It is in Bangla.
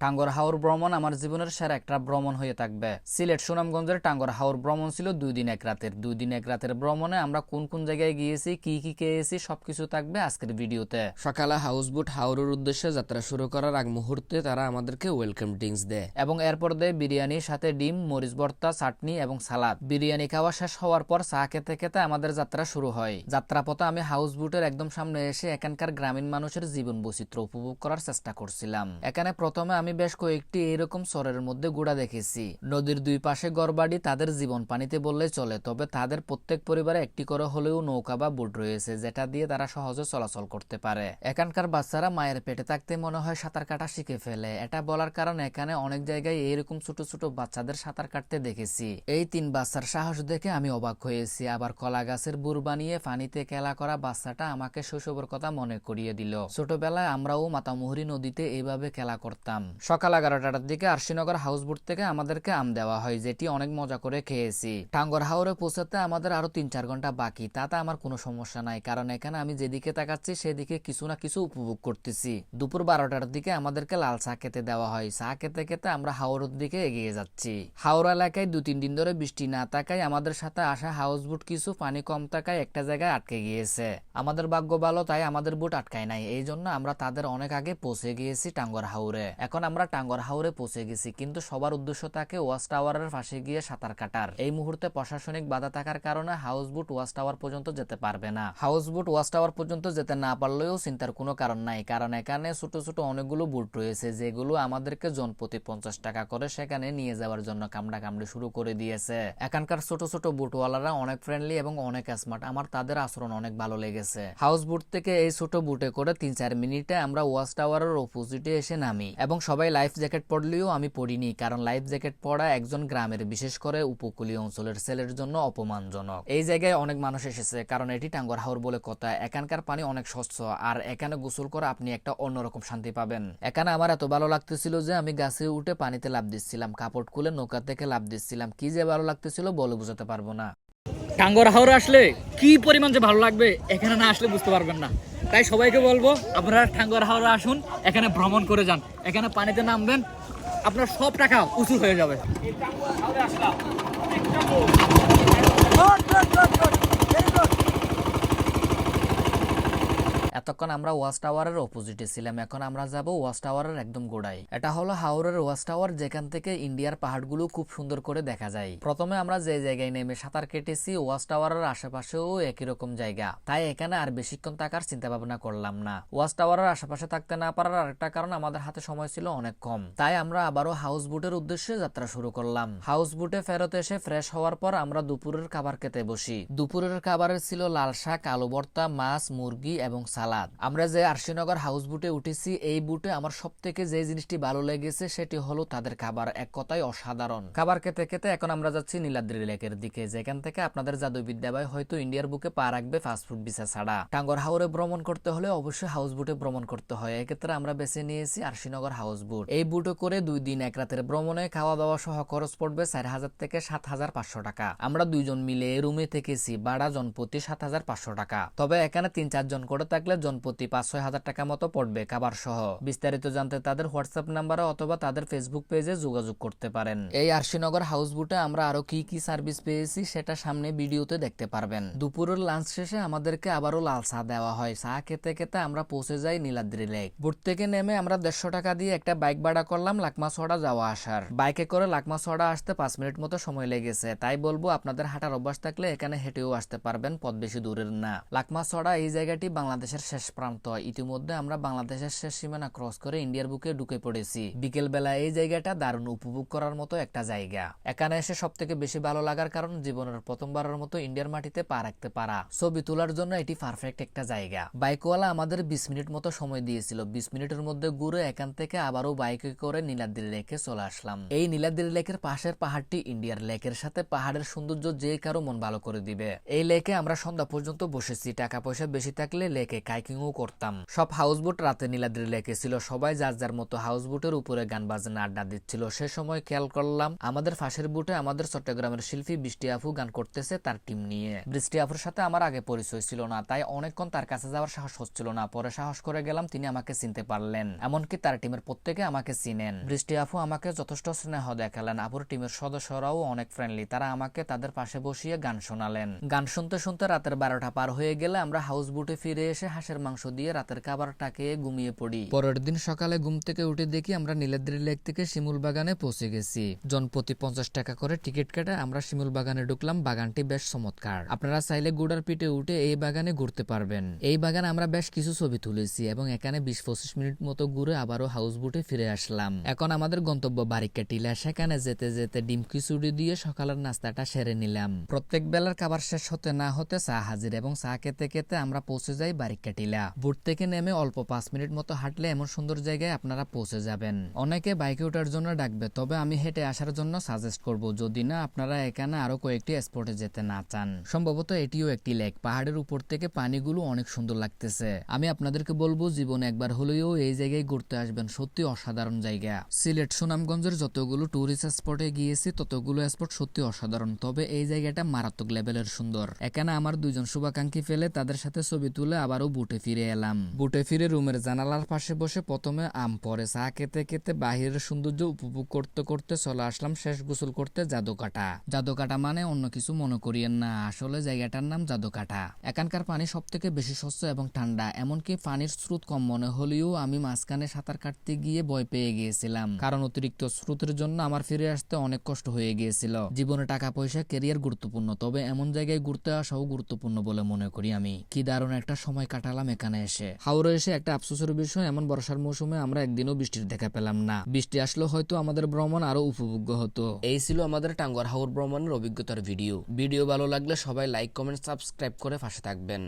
টাঙ্গর হাওর ভ্রমণ আমার জীবনের সেরা একটা ভ্রমণ হয়ে থাকবে। সিলেট সুনামগঞ্জের টাঙ্গর হাওর ভ্রমণ ছিল দুই দিন এক রাতের। দুই দিন এক রাতের ভ্রমণে আমরা কোন কোন জায়গায় গিয়েছি, কি কি খেয়েছি, সবকিছু থাকবে আজকের ভিডিওতে। সকালে হাউসবোট হাওরের উদ্দেশ্যে যাত্রা শুরু করার আগ মুহূর্তে তারা আমাদেরকে ওয়েলকাম ড্রিঙ্কস দেয় এবং এরপর দেয় বিরিয়ানির সাথে ডিম, মরিচ ভর্তা, চাটনি এবং সালাদ। বিরিয়ানি খাওয়া শেষ হওয়ার পর চা খেতে খেতে আমাদের যাত্রা শুরু হয়। যাত্রাপথে আমি হাউস বুটের একদম সামনে এসে এখানকার গ্রামীণ মানুষের জীবন বৈচিত্র্য উপভোগ করার চেষ্টা করছিলাম। এখানে প্রথমে আমি বেশ কয়েকটি এরকম সরের মধ্যে গুড়া দেখেছি। নদীর দুই পাশে গড়বাড়ি তাদের জীবন পানিতে বললে চলে, তবে তাদের প্রত্যেক পরিবারে একটি করে হলেও নৌকা বা বুট রয়েছে, যেটা দিয়ে তারা সহজে চলাচল করতে পারে। এখানকার বাচ্চারা মায়ের পেটে থাকতে মনে হয় সাঁতার কাটা শিখে ফেলে। এটা বলার কারণ এখানে অনেক জায়গায় এইরকম ছোট ছোট বাচ্চাদের সাঁতার কাটতে দেখেছি। এই তিন বাচ্চার সাহস দেখে আমি অবাক হয়েছি। আবার কলা গাছের বুর বানিয়ে পানিতে খেলা করা বাচ্চাটা আমাকে শৈশবের কথা মনে করিয়ে দিল। ছোটবেলায় আমরাও মাতামুহুরি নদীতে এইভাবে খেলা করতাম। সকাল এগারোটার দিকে আরশিনগর হাউসবোট থেকে আমাদেরকে আম দেওয়া হয়, যেটি অনেক মজা করে খেয়েছি। টাঙ্গর হাওরে পৌঁছাতে আমাদের আরও তিন চার ঘণ্টা বাকি, তাতে আমার কোনো সমস্যা নাই, কারণ এখানে আমি যেদিকে তাকাচ্ছি সেদিকে কিছু না কিছু উপভোগ করতেছি। দুপুর বারোটার দিকে আমাদেরকে লাল চা খেতে দেওয়া হয়, চা খেতে খেতে আমরা হাওড়ের দিকে এগিয়ে যাচ্ছি। হাওড়া এলাকায় দু তিন দিন ধরে বৃষ্টি না থাকায় আমাদের সাথে আসা হাউস বুট কিছু পানি কম থাকায় একটা জায়গায় আটকে গিয়েছে। আমাদের ভাগ্য ভালো, তাই আমাদের বুট আটকায় নাই এই জন্য আমরা তাদের অনেক আগে পৌঁছে গিয়েছি টাঙ্গর হাওরে। এখন আমরা টাঙ্গর হাওরে পৌঁছে গেছি, কিন্তু সবার উদ্দেশ্য থাকে ওয়াচ টাওয়ারের পাশে গিয়ে সাঁতার কাটার। এই মুহূর্তে প্রশাসনিক বাধা থাকার কারণে হাউস বুট ওয়াচ টাওয়ার পর্যন্ত যেতে পারবে না। হাউস বুট ওয়াচ টাওয়ার পর্যন্ত যেতে না পারলেও চিন্তার কোনো কারণ নাই, কারণ এখানে ছোট ছোট অনেকগুলো বুট রয়েছে, যেগুলো আমাদেরকে জন প্রতি পঞ্চাশ টাকা করে সেখানে নিয়ে যাওয়ার জন্য কামড়া কামড়ি শুরু করে দিয়েছে। এখানকার ছোট ছোট বুটওয়ালারা অনেক ফ্রেন্ডলি এবং অনেক স্মার্ট আমার তাদের আচরণ অনেক ভালো লেগেছে। হাউস বুট থেকে এই ছোট বুটে করে তিন চার মিনিটে আমরা ওয়াচ টাওয়ারের অপোজিটে এসে নামি এবং সবাই লাইফ জ্যাকেট পরলেও আমি পরিনি, কারণ লাইফ জ্যাকেট পরা একজন গ্রামের, বিশেষ করে উপকূলীয় অঞ্চলের ছেলের জন্য অপমানজনক। এই জায়গায় অনেক মানুষ এসেছে, কারণ এটি টাঙ্গর হাওর বলে কথা। এখানকার পানি অনেক স্বচ্ছ, আর এখানে গোসল করে আপনি একটা অন্যরকম শান্তি পাবেন। এখানে আমার এত ভালো লাগতেছিল যে আমি গাছে উঠে পানিতে লাভ দিচ্ছিলাম, কাপড় খুলে নৌকা থেকে লাভ দিচ্ছিলাম। কি যে ভালো লাগতেছিল বলে বোঝাতে পারব না। টাঙ্গর হাওর আসলে কি পরিমাণ যে ভালো লাগবে, এখানে না আসলে বুঝতে পারবেন না। তাই সবাইকে বলব, আপনারা ঠাঙ্গর হাওড়া আসুন, এখানে ভ্রমণ করে যান। এখানে পানিতে নামবেন, আপনার সব টাকা উঁচু হয়ে যাবে। এতক্ষণ আমরা ওয়াচ টাওয়ারের অপোজিটে ছিলাম। এখন আমরা যাব ওয়াচ টাওয়ারের একদম গোড়ায়। এটা হলো হাওরের ওয়াচ টাওয়ার, যেখান থেকে ইন্ডিয়ার পাহাড়গুলো খুব সুন্দর করে দেখা যায়। প্রথমে আমরা যে জায়গায় নেমে সাঁতার কেটেছি, ওয়াচ টাওয়ারের আশেপাশেও একই রকম জায়গা। তাই এখানে আর বেশিক্ষণ থাকার চিন্তা ভাবনা করলাম না। ওয়াচ টাওয়ারের আশেপাশে থাকতে না পারার আরেকটা কারণ আমাদের হাতে সময় ছিল অনেক কম। তাই আমরা আবারও হাউস বুটের উদ্দেশ্যে যাত্রা শুরু করলাম। হাউস বুটে ফেরত এসে ফ্রেশ হওয়ার পর আমরা দুপুরের খাবার খেতে বসি। দুপুরের খাবারের ছিল লাল শাক, আলু ভর্তা, মাছ, মুরগি এবং সালাদ। আমরা যে আরশিনগর হাউস বুটে উঠেছি, এই বুটে আমার সব থেকে যে জিনিসটি ভালো লেগেছে সেটি হলো তাদের খাবার। এক কথায় অসাধারণ। খাবার খেতে খেতে এখন আমরা যাচ্ছি নীলাদ্রি লেকের দিকে, যেখান থেকে আপনাদের জাদু বিদ্যালয় হয়তো ইন্ডিয়ার বুকে পা রাখবে ফাস্টফুড ভিসা ছাড়া। টাঙ্গর হাওরে ভ্রমণ করতে হলে অবশ্যই হাউস বুটে ভ্রমণ করতে হয়। এক্ষেত্রে আমরা বেছে নিয়েছি আরশিনগর হাউস বুট এই বুটে করে দুই দিন এক রাতের ভ্রমণে খাওয়া দাওয়া সহ খরচ পড়বে চার হাজার থেকে সাত হাজার পাঁচশো টাকা। আমরা দুইজন মিলে রুমে থেকেছি, ভাড়া জনপ্রতি সাত হাজার পাঁচশো টাকা। তবে এখানে তিন চারজন করে থাকলে জনপ্রতি পাঁচ ছয় হাজার টাকা মতো পড়বে খাবার সহ বিস্তারিত জানতে তাদের হোয়াটসঅ্যাপ নাম্বারে অথবা তাদের ফেসবুক পেজে যোগাযোগ করতে পারেন। এই আরশিনগর হাউস বুটে আমরা আরও কি কি সার্ভিস পেয়েছি সেটা সামনে ভিডিওতে দেখতে পারবেন। দুপুরের লাঞ্চ শেষে আমাদেরকে আবারও লাল চা দেওয়া হয়। চা খেতে খেতে আমরা পৌঁছে যাই নীলাদ্রি লেক। বুট থেকে নেমে আমরা দেড়শো টাকা দিয়ে একটা বাইক ভাড়া করলাম লাকমা ছড়া যাওয়া আসার। বাইকে করে লাকমা ছড়া আসতে পাঁচ মিনিট মতো সময় লেগেছে। তাই বলব আপনাদের হাঁটার অভ্যাস থাকলে এখানে হেঁটেও আসতে পারবেন, পথ বেশি দূরের না। লাকমা ছড়া এই জায়গাটি বাংলাদেশের শেষ প্রান্ত। ইতিমধ্যে আমরা বাংলাদেশের শেষ সীমানা ক্রস করে ইন্ডিয়ার বুকে ঢুকে পড়েছি। বিকেল বেলা এই জায়গাটা দারুণ উপভোগ করার মতো একটা জায়গা। এখানে এসে সব থেকে বেশি ভালো লাগার কারণ জীবনের প্রথমবারের মতো ইন্ডিয়ার মাটিতে পা রাখতে পারা। ছবি তোলার জন্য এটি পারফেক্ট একটা জায়গা। বাইকওয়ালা আমাদের বিশ মিনিট মতো সময় দিয়েছিল। বিশ মিনিটের মধ্যে ঘুরে এখান থেকে আবারও বাইকে করে নীলাদ্রি লেকে চলে আসলাম। এই নীলাদ্রি লেকের পাশের পাহাড়টি ইন্ডিয়ার লেকের সাথে পাহাড়ের সৌন্দর্য যে কারও মন ভালো করে দিবে। এই লেকে আমরা সন্ধ্যা পর্যন্ত বসেছি। টাকা পয়সা বেশি থাকলে লেকে কাইক কায়াকিংও করতাম। সব হাউস বোট রাতে নীলাদ্রি লেকে ছিল সবাই যার যার মতো হাউস বোটের উপরে গান বাজনা আড্ডা দিচ্ছিল। সে সময় খেয়াল করলাম, আমাদের ফাঁসের বুটে আমাদের চট্টগ্রামের শিল্পী বৃষ্টি আফু গান করতেছে তার টিম নিয়ে। বৃষ্টি আফুর সাথে আমার আগে পরিচয় ছিল না, তাই অনেকক্ষণ তার কাছে যাওয়ার সাহস হচ্ছিল না। পরে সাহস করে গেলাম তিনি আমাকে চিনতে পারলেন, এমনকি তার টিমের প্রত্যেকে আমাকে চিনেন। বৃষ্টি আফু আমাকে যথেষ্ট স্নেহ দেখালেন। আপুর টিমের সদস্যরাও অনেক ফ্রেন্ডলি তারা আমাকে তাদের পাশে বসিয়ে গান শোনালেন। গান শুনতে শুনতে রাতের বারোটা পার হয়ে গেলে আমরা হাউস বুটে ফিরে এসে হাঁসের মাংস দিয়ে রাতের খাবারটা খেয়ে ঘুমিয়ে পড়ি। পরের দিন সকালে ঘুম থেকে উঠে দেখি আমরা নীলাদ্রি লেক থেকে শিমুল বাগানে পৌঁছে গেছি। জনপ্রতি পঞ্চাশ টাকা করে টিকিট কেটে আমরা শিমুল বাগানে ঢুকলাম, বাগানটি বেশ চমৎকার। আপনারা চাইলে গুড়ার পিঠে উঠে এই বাগানে ঘুরতে পারবেন। এই বাগানে আমরা বেশ কিছু ছবি তুলেছি এবং এখানে বিশ পঁচিশ মিনিট মতো ঘুরে আবারও হাউস বুটে ফিরে আসলাম। এখন আমাদের গন্তব্য বারিকা টিলা সেখানে যেতে যেতে ডিম খিচুড়ি দিয়ে সকালের নাস্তাটা সেরে নিলাম। প্রত্যেক বেলার খাবার শেষ হতে না হতে চা হাজির এবং চা খেতে খেতে আমরা পৌঁছে যাই বারিকা টিলা বুট থেকে নেমে অল্প পাঁচ মিনিট মতো হাঁটলে এমন সুন্দর জায়গায় আপনারা পৌঁছে যাবেন। অনেকে বাইকে ওঠার জন্য ডাকবে, তবে আমি হেঁটে আসার জন্য সাজেস্ট করব, যদি না, আপনারা এখানে আরও কয়েকটি স্পটে যেতে না চান। সম্ভবত এটিও একটি লেক পাহাড়ের উপর থেকে পানিগুলো অনেক সুন্দর লাগতেছে। আমি আপনাদেরকে বলব, জীবনে একবার হলেও এই জায়গায় ঘুরতে আসবেন। সত্যি অসাধারণ জায়গা। সিলেট সুনামগঞ্জের যতগুলো টুরিস্ট স্পটে গিয়েছি, ততগুলো স্পট সত্যি অসাধারণ। তবে এই জায়গাটা মারাত্মক লেভেলের সুন্দর। এখানে আমার দুইজন শুভাকাঙ্ক্ষী ফেলে তাদের সাথে ছবি তুলে আবারও বুটে ফিরে এলাম। বুটে ফিরে রুমের জানালার পাশে বসে প্রথমে আম পরে, চা খেতে খেতে বাহিরের সৌন্দর্য উপভোগ করতে করতে চলে আসলাম শেষ গোসল করতে জাদুকাটা। জাদুকাটা মানে অন্য কিছু মনে করিয়েন না, আসলে জায়গাটার নাম জাদুকাটা। এখানকার পানি সব থেকে বেশি স্বচ্ছ এবং ঠান্ডা, এমনকি পানির স্রোত কম মনে হলেও আমি মাঝখানে সাঁতার কাটতে গিয়ে ভয় পেয়ে গিয়েছিলাম। কারণ অতিরিক্ত স্রোতের জন্য আমার ফিরে আসতে অনেক কষ্ট হয়ে গিয়েছিল। জীবনে টাকা পয়সা কেরিয়ার গুরুত্বপূর্ণ, তবে এমন জায়গায় ঘুরতে আসাও গুরুত্বপূর্ণ বলে মনে করি আমি। কি দারুণ একটা সময় কাটালাম এখানে এসে। হাওড়ে এসে একটা আফসোসের বিষয়, এমন বর্ষার মৌসুমে আমরা একদিনও বৃষ্টির দেখা পেলাম না। বৃষ্টি আসলে হয়তো আমাদের ভ্রমণ আরও উপভোগ্য হতো। এই ছিল আমাদের টাঙ্গর হাওর ভ্রমণের অভিজ্ঞতার ভিডিও। ভিডিও ভালো লাগলে সবাই লাইক, কমেন্ট, সাবস্ক্রাইব করে পাশে থাকবেন।